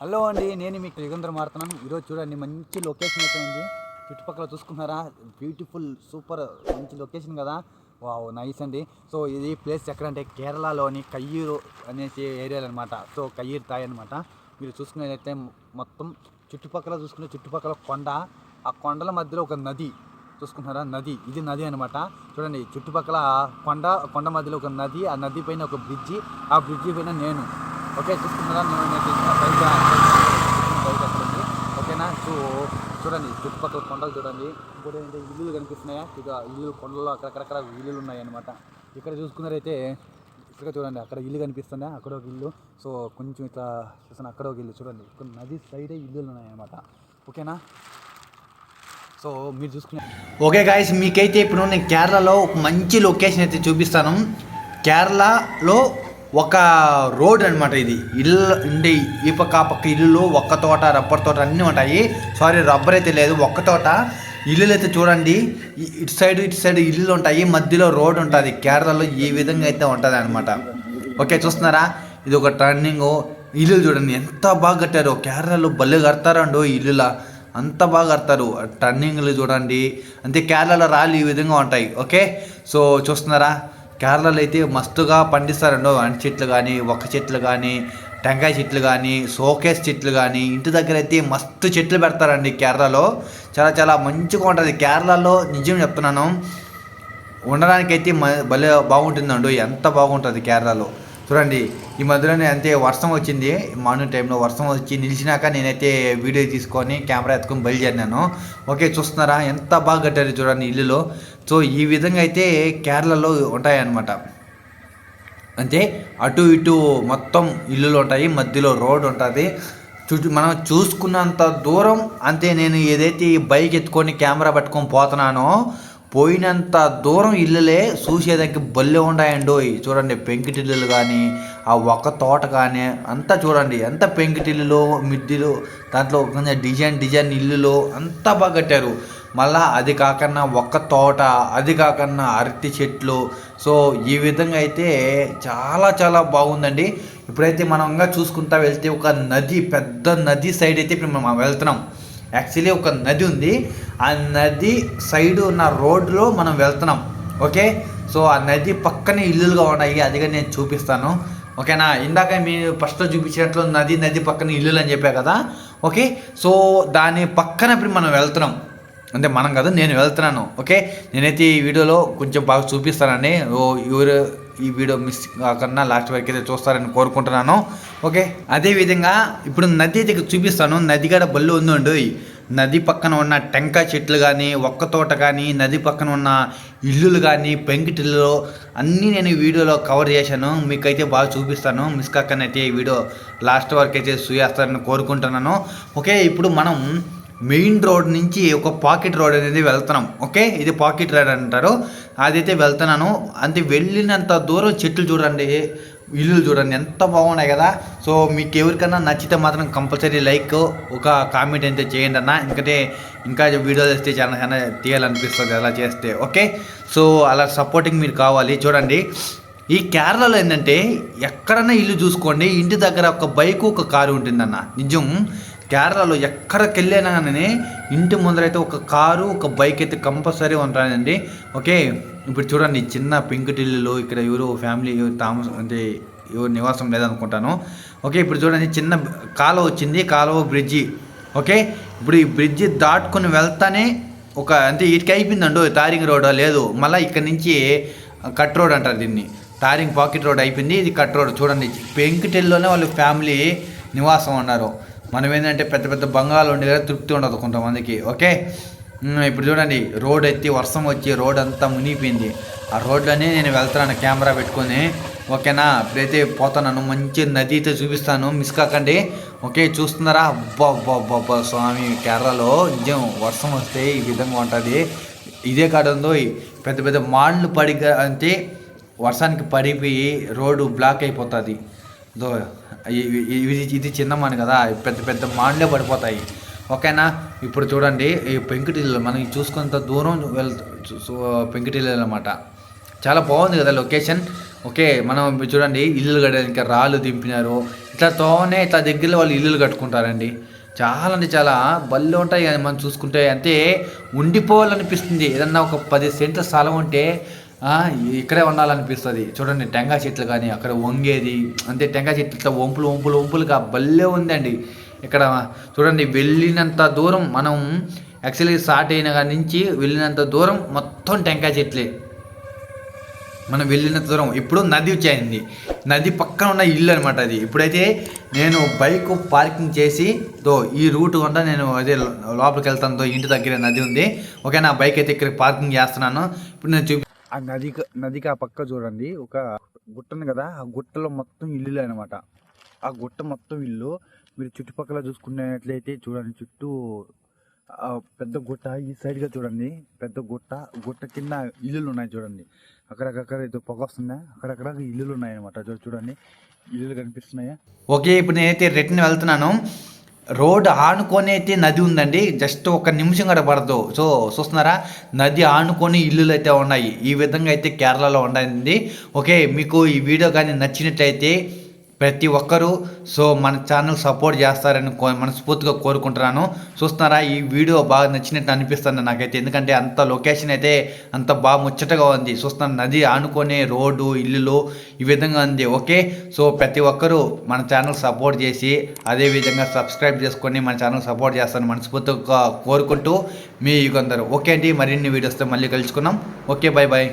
Hello అండి నేను మీకు యుగంధర్ మారుతున్నాను. ఈరోజు చూడండి మంచి లొకేషన్ అయితే ఉంది. చుట్టుపక్కల చూసుకున్నారా? బ్యూటిఫుల్ సూపర్ మంచి లొకేషన్ కదా. వావ్ నైస్ అండి. సో ఇది ప్లేస్ ఎక్కడంటే కేరళలోని కయ్యూరు అనేసి ఏరియాలు అనమాట సో కయ్యూరు తాయి అనమాట మీరు చూసుకునేదైతే మొత్తం చుట్టుపక్కల చూసుకునే చుట్టుపక్కల కొండ. ఆ కొండల మధ్యలో ఒక నది. చూసుకుంటున్నారా నది. ఇది నది అనమాట చూడండి చుట్టుపక్కల కొండ కొండ మధ్యలో ఒక నది. ఆ నది పైన ఒక బ్రిడ్జి ఆ బ్రిడ్జి పైన నేను. ఓకే చూసుకున్నారా నేను నేను ఇచ్చిన బైక్ బైక్ అక్కడ ఉంది ఓకేనా? సో చూడండి చుట్టుపక్కల కొండలు చూడండి. ఇంకోటి ఏంటంటే ఇల్లులు కనిపిస్తున్నాయా? ఇక ఇల్లు కొండల్లో అక్కడక్కడ ఇల్లులు ఉన్నాయి అనమాట ఇక్కడ చూసుకున్నారైతే ఇక్కడ చూడండి అక్కడ ఇల్లు కనిపిస్తుందా అక్కడ ఒక ఇల్లు. సో కొంచెం ఇట్లా చూస్తున్నా అక్కడ ఒక ఇల్లు చూడండి. ఇక్కడ నది సైడే ఇల్లులు ఉన్నాయన్నమాట. ఓకేనా? సో మీరు చూసుకునే ఓకే గాయస్ మీకైతే ఇప్పుడు నేను కేరళలో ఒక మంచి లొకేషన్ అయితే చూపిస్తాను. కేరళలో ఒక రోడ్ అనమాట ఇది. ఇల్లు ఉండే ఈ పక్క ఆ పక్క ఇల్లు ఒక్క తోట రబ్బర్ తోట అన్నీ ఉంటాయి. సారీ రబ్బర్ అయితే లేదు ఒక్క తోట. ఇల్లులు అయితే చూడండి ఇటు సైడ్ ఇటు సైడ్ ఇల్లులు ఉంటాయి. మధ్యలో రోడ్ ఉంటుంది. కేరళలో ఈ విధంగా అయితే ఉంటుంది అనమాట ఓకే చూస్తున్నారా? ఇది ఒక టర్నింగ్ ఇల్లు చూడండి ఎంత బాగా కట్టారు. కేరళలో భలే కడతారండో ఈ ఇల్లులా. అంత బాగా కడతారు. టర్నింగ్లు చూడండి. అంతే కేరళలో రాళ్ళు ఈ విధంగా ఉంటాయి. ఓకే సో చూస్తున్నారా? కేరళలో అయితే మస్తుగా పండిస్తారండో అంటి చెట్లు కానీ ఒక్క చెట్లు కానీ టెంకాయ చెట్లు కానీ షోకేస్ చెట్లు కానీ ఇంటి దగ్గర అయితే మస్తు చెట్లు పెడతారండి కేరళలో. చాలా చాలా మంచిగా ఉంటుంది. కేరళలో నిజం చెప్తున్నాను ఉండడానికైతే మ భలే బాగుంటుందండి ఎంత బాగుంటుంది కేరళలో. చూడండి ఈ మధ్యలోనే అంతే వర్షం వచ్చింది. మార్నింగ్ టైంలో వర్షం వచ్చి నిలిచినాక నేనైతే వీడియో తీసుకొని కెమెరా ఎత్తుకొని బయలుదేరినాను. ఓకే చూస్తున్నారా? ఎంత బాగా కట్టారు చూడండి ఇల్లులో. సో ఈ విధంగా అయితే కేరళలో ఉంటాయన్నమాట. అంతే అటు ఇటు మొత్తం ఇల్లులు ఉంటాయి. మధ్యలో రోడ్ ఉంటుంది. చుట్టూ మనం చూసుకున్నంత దూరం అంతే నేను ఏదైతే ఈ బైక్ ఎత్తుకొని కెమెరా పట్టుకొని పోతున్నానో పోయినంత దూరం ఇల్లులే చూసేదానికి బల్లె ఉన్నాయండి చూడండి పెంకిటిల్లులు కానీ ఆ ఒక్క తోట కానీ అంతా చూడండి. ఎంత పెంకిటిల్లులు మిడ్డిలో దాంట్లో కొంచెం డిజైన్ డిజైన్ ఇల్లులు అంతా బాగా కట్టారు. మళ్ళా అది కాకన్నా ఒక్క తోట అది కాకన్నా అరటి చెట్లు. సో ఈ విధంగా అయితే చాలా చాలా బాగుందండి. ఇప్పుడైతే మనం ఇంకా చూసుకుంటా వెళ్తే ఒక నది పెద్ద నది సైడ్ అయితే ఇప్పుడు మనం వెళ్తున్నాం. యాక్చువల్లీ ఒక నది ఉంది. ఆ నది సైడ్ ఉన్న రోడ్లో మనం వెళ్తున్నాం. ఓకే? సో ఆ నది పక్కనే ఇల్లులుగా ఉన్నాయి. అదిగా నేను చూపిస్తాను. ఓకేనా? ఇందాక మీరు ఫస్ట్లో చూపించినట్లు నది నది పక్కన ఇల్లులు అని చెప్పా కదా? ఓకే? సో దాని పక్కన ఇప్పుడు మనం వెళ్తున్నాం. అంటే మనం కదా నేను వెళ్తున్నాను. ఓకే? నేనైతే ఈ వీడియోలో కొంచెం బాగా చూపిస్తానండి ఓ ఎవరు ఈ వీడియో మిస్ కాకుండా లాస్ట్ వరకు అయితే చూస్తారని కోరుకుంటున్నాను. ఓకే? అదేవిధంగా ఇప్పుడు నది అయితే చూపిస్తాను. నది కాడ బళ్ళు ఉందండి. నది పక్కన ఉన్న టెంకాయ చెట్లు కానీ ఒక్క తోట కానీ నది పక్కన ఉన్న ఇల్లులు కానీ పెంకిటిల్లు అన్నీ నేను వీడియోలో కవర్ చేశాను. మీకైతే బాగా చూపిస్తాను. మిస్ కాకనైతే ఈ వీడియో లాస్ట్ వరకు అయితే చూసేస్తారని కోరుకుంటున్నాను. ఓకే? ఇప్పుడు మనం మెయిన్ రోడ్ నుంచి ఒక పాకెట్ రోడ్ అనేది వెళ్తున్నాం ఓకే? ఇది పాకెట్ రోడ్ అంటారు. అదైతే వెళ్తున్నాను. అంతే వెళ్ళినంత దూరం చెట్లు చూడండి ఇల్లులు చూడండి ఎంత బాగున్నాయి కదా. సో మీకు ఎవరికైనా నచ్చితే మాత్రం కంపల్సరీ లైక్ ఒక కామెంట్ అయితే చేయండి అన్న. ఎందుకంటే ఇంకా వీడియోలు చేస్తే చాలా తీయాలనిపిస్తుంది అలా చేస్తే ఓకే? సో అలా సపోర్టింగ్ మీరు కావాలి. చూడండి ఈ కేరళలో ఏంటంటే ఎక్కడన్నా ఇల్లు చూసుకోండి ఇంటి దగ్గర ఒక బైక్ ఒక కారు ఉంటుందన్న. నిజం. కేరళలో ఎక్కడికెళ్ళినా కానీ ఇంటి ముందరైతే ఒక కారు ఒక బైక్ అయితే కంపల్సరీ ఉంటానండి ఓకే? ఇప్పుడు చూడండి చిన్న పెంకుటిల్లులు ఇక్కడ ఎవరు ఫ్యామిలీ ఎవరు అంటే ఎవరు నివాసం లేదనుకుంటాను. ఓకే? ఇప్పుడు చూడండి చిన్న కాలువ వచ్చింది కాలువ బ్రిడ్జి. ఓకే? ఇప్పుడు ఈ బ్రిడ్జి దాటుకొని వెళ్తానే ఒక అంటే ఇటుకి అయిపోయిందండి తారింగ్ రోడ్? లేదు. మళ్ళీ ఇక్కడ నుంచి కట్ రోడ్ అంటారు దీన్ని. తారింగ్ పాకెట్ రోడ్ అయిపోయింది ఇది కట్ రోడ్. చూడండి పెంకిటెల్లోనే వాళ్ళు ఫ్యామిలీ నివాసం ఉన్నారు మనం ఏంటంటే పెద్ద పెద్ద బంగాలు ఉండే కదా తృప్తి ఉండదు కొంతమందికి ఓకే? ఇప్పుడు చూడండి రోడ్ ఎత్తి వర్షం వచ్చి రోడ్ అంతా మునిగిపోయింది. ఆ రోడ్లోనే నేను వెళ్తున్నాను కెమెరా పెట్టుకొని. ఓకేనా? ఇప్పుడైతే పోతున్నాను మంచి నది అయితే చూపిస్తాను. మిస్ కాకండి. ఓకే చూస్తున్నారా? అబ్బా అబ్బా అబ్బా స్వామి కేరళలో నిజం వర్షం వస్తే ఈ విధంగా ఉంటుంది. ఇదే కాదు ఉందో పెద్ద పెద్ద మాళ్ళు పడి అంటే వర్షానికి పడిపోయి రోడ్డు బ్లాక్ అయిపోతుంది. దో ఇది ఇది చిన్న మాను కదా పెద్ద పెద్ద మాన్లే పడిపోతాయి. ఓకేనా? ఇప్పుడు చూడండి ఈ పెంకుటిల్లు మనం చూసుకున్నంత దూరం వెళ్ పెంకుటిల్లు అనమాట చాలా బాగుంది కదా లొకేషన్. ఓకే మనం చూడండి ఇల్లు కట్టడానికి రాళ్ళు దింపినారు. ఇట్లా తోనే ఇట్లా దగ్గరలో వాళ్ళు ఇల్లులు కట్టుకుంటారండి. చాలా అంటే చాలా బళ్ళు ఉంటాయి కానీ మనం చూసుకుంటే అంటే ఉండిపోవాలనిపిస్తుంది. ఏదన్నా ఒక పది సెంట్ల స్థలం ఉంటే ఇక్కడే ఉండాలనిపిస్తుంది. చూడండి టెంకాయ చెట్లు కానీ అక్కడ వంగేది అంటే టెంకాయ చెట్లు ఇట్లా వంపులు వంపులు వంపులుగా భలే ఉందండి. ఇక్కడ చూడండి వెళ్ళినంత దూరం మనం యాక్చువల్లీ స్టార్ట్ అయిన కాడి నుంచి వెళ్ళినంత దూరం మొత్తం టెంకాయ చెట్లే. మనం వెళ్ళినంత దూరం. ఇప్పుడు నది వచ్చేసింది. నది పక్కన ఉన్న ఇల్లు అనమాట అది. ఇప్పుడైతే నేను బైక్ పార్కింగ్ చేసి దో ఈ రూట్ గుండా నేను అదే లోపలికి వెళ్తాను ఇంటి దగ్గర నది ఉంది. ఓకే నా బైక్ అయితే ఇక్కడ పార్కింగ్ చేస్తున్నాను. ఇప్పుడు నేను చూపి ఆ నదికి నదికి ఆ పక్క చూడండి. ఒక గుట్ట ఉంది కదా ఆ గుట్టలో మొత్తం ఇల్లులే అనమాట ఆ గుట్ట మొత్తం ఇల్లు. మీరు చుట్టుపక్కల చూసుకున్నట్లయితే చూడండి చుట్టూ ఆ పెద్ద గుట్ట ఈ సైడ్గా చూడండి. పెద్ద గుట్ట గుట్ట కింద ఇల్లులు ఉన్నాయి చూడండి. అక్కడక్కడ ఏదో పొగ వస్తుందా? అక్కడక్కడ ఇల్లులు ఉన్నాయి అనమాట చూడండి. ఇల్లులు కనిపిస్తున్నాయా? ఓకే ఇప్పుడు నేనైతే రిటర్న్ వెళ్తున్నాను. రోడ్డు ఆనుకొని అయితే నది ఉందండి. జస్ట్ ఒక నిమిషం కూడా పడదు. సో చూస్తున్నారా? నది ఆనుకొని ఇల్లులు అయితే ఉన్నాయి. ఈ విధంగా అయితే కేరళలో ఉండండి ఓకే మీకు ఈ వీడియో కానీ నచ్చినట్లయితే ప్రతి ఒక్కరూ సో మన ఛానల్ సపోర్ట్ చేస్తారని కో మనస్ఫూర్తిగా కోరుకుంటున్నాను. చూస్తున్నారా ఈ వీడియో బాగా నచ్చినట్టు అనిపిస్తుంది నాకైతే. ఎందుకంటే అంత లొకేషన్ అయితే అంత బాగా ముచ్చటగా ఉంది. చూస్తున్నాను నది ఆనుకునే రోడ్డు ఇల్లులు ఈ విధంగా ఉంది. ఓకే? సో ప్రతి ఒక్కరూ మన ఛానల్ సపోర్ట్ చేసి అదేవిధంగా సబ్స్క్రైబ్ చేసుకొని మన ఛానల్ సపోర్ట్ చేస్తాను మనస్ఫూర్తిగా కోరుకుంటూ మీ కొందరు ఓకే అండి మరిన్ని వీడియోస్తో మళ్ళీ కలుసుకున్నాం ఓకే బాయ్ బాయ్